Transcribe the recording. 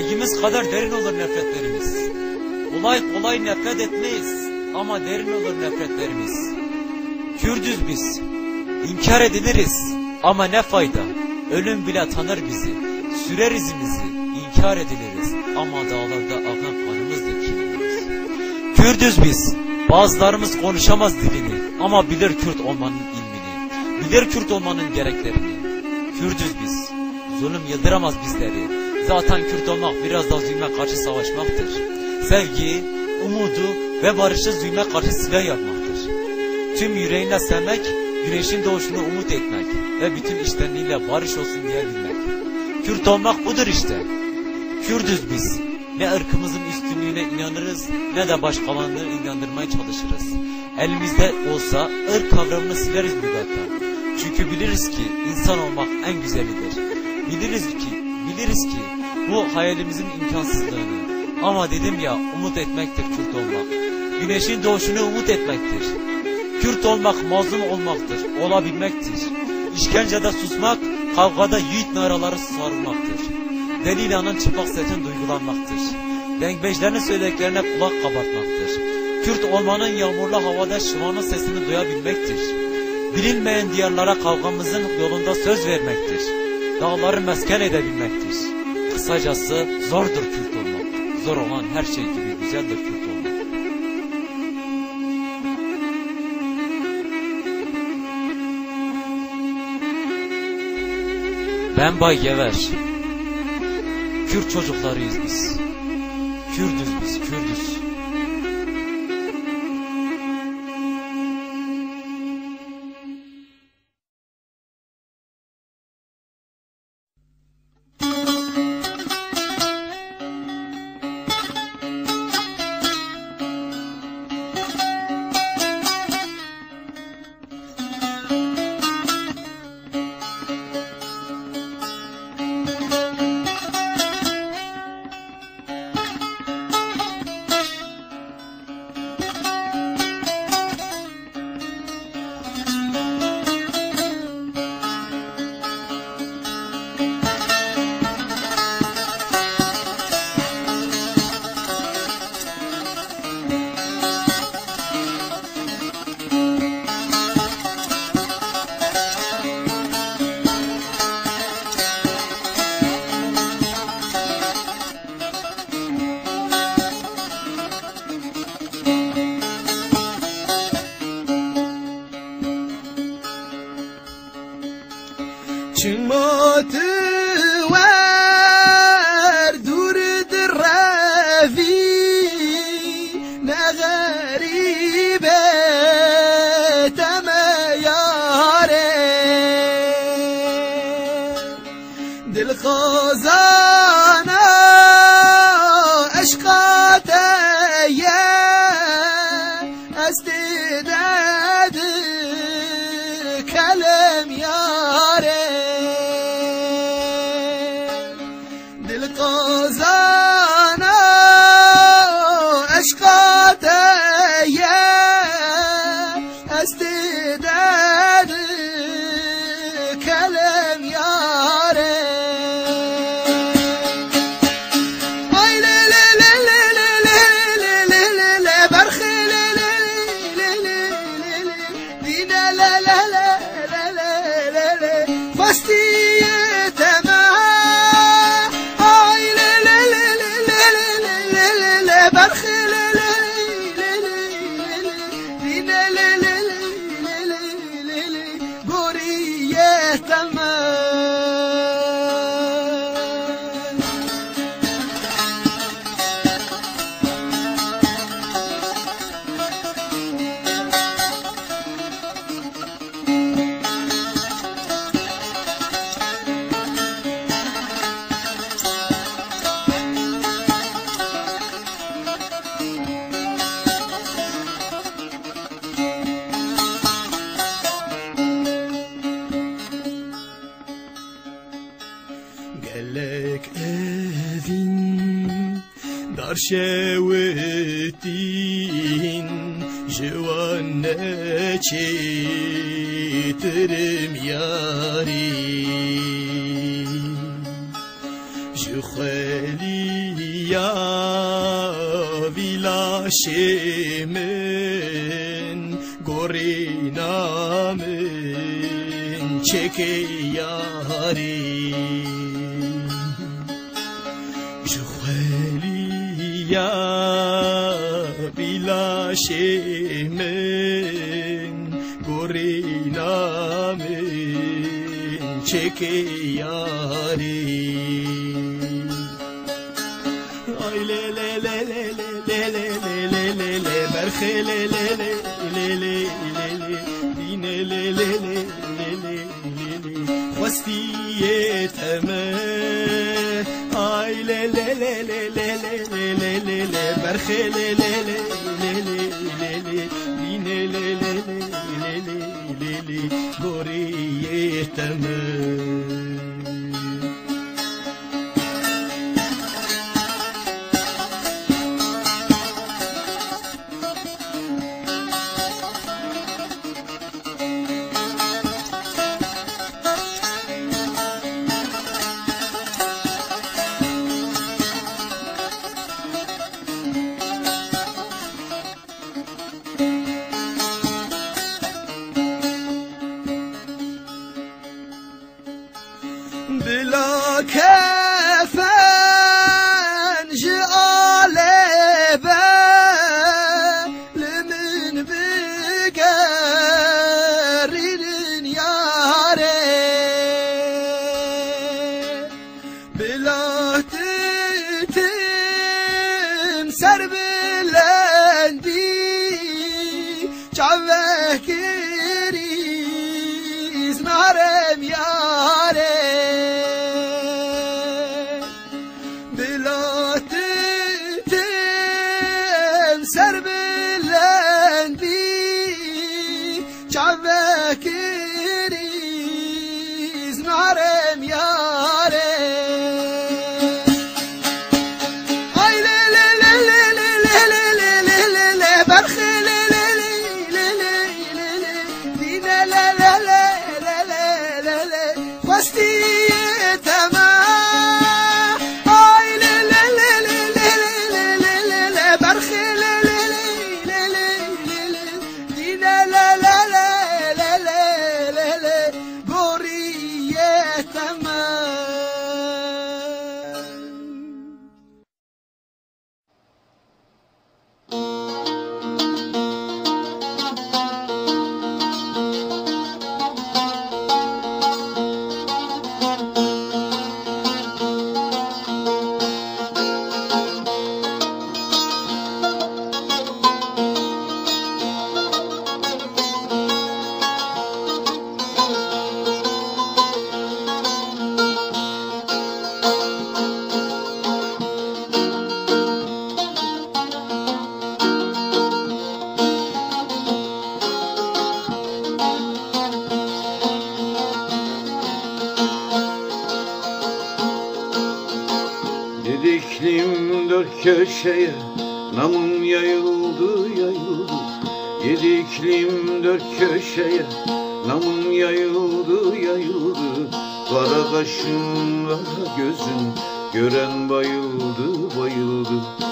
Sevgimiz kadar derin olur nefretlerimiz. Kolay kolay nefret etmeyiz ama derin olur nefretlerimiz. Kürdüz biz, inkar ediliriz ama ne fayda, ölüm bile tanır bizi. Sürer izimizi, inkar ediliriz ama dağlarda akan kanımızdır kimimiz. Kürdüz biz, bazılarımız konuşamaz dilini ama bilir Kürt olmanın ilmini, bilir Kürt olmanın gereklerini. Kürdüz biz, zulüm yıldıramaz bizleri. Zaten Kürt olmak biraz da zulme karşı savaşmaktır. Sevgi, umudu ve barışı zulme karşı silah yapmaktır. Tüm yüreğinle sevmek, güneşin doğuşunu umut etmek ve bütün iştenliğiyle barış olsun diyebilmek. Kürt olmak budur işte. Kürdüz biz. Ne ırkımızın üstünlüğüne inanırız ne de başkalarını inandırmaya çalışırız. Elimizde olsa ırk kavramını sileriz müdafaa. Çünkü biliriz ki insan olmak en güzelidir. Biliriz ki, biliriz ki bu hayalimizin imkansızlığını. Ama dedim ya umut etmektir Kürt olmak. Güneşin doğuşunu umut etmektir. Kürt olmak mazlum olmaktır, olabilmektir. İşkencede susmak, kavgada yiğit naraları sarılmaktır. Delila'nın çıplak sesin duygulanmaktır. Dengbejlerin söylediklerine kulak kabartmaktır. Kürt olmanın yağmurlu havada şıvanın sesini duyabilmektir. Bilinmeyen diyarlara kavgamızın yolunda söz vermektir. Dağları mesken edebilmektir. Kısacası zordur Kürt olmak. Zor olan her şey gibi güzeldir Kürt olmak. Ben Bay Gever. Kürt çocuklarıyız biz. Kürdüz biz, Kürdüz. شموت وارد ورد الرافي نغريبة تما ياري دل خزان قازا البرخ şevdin Jivanne çeytirim yari Jixeli ya vila şemen Gorinamen çeke yarim Juheliya bilaşimin gorinamin çeke yarim Ay le le le le le le le le le le berhe le le le le le le le dine le le le le le le le Hvastiye teme Ay le le le le le le le le quer que köşeye namım yayıldı yayıldı. Yediklim dört köşeye namım yayıldı yayıldı. Kara kaşın kara gözün gören bayıldı bayıldı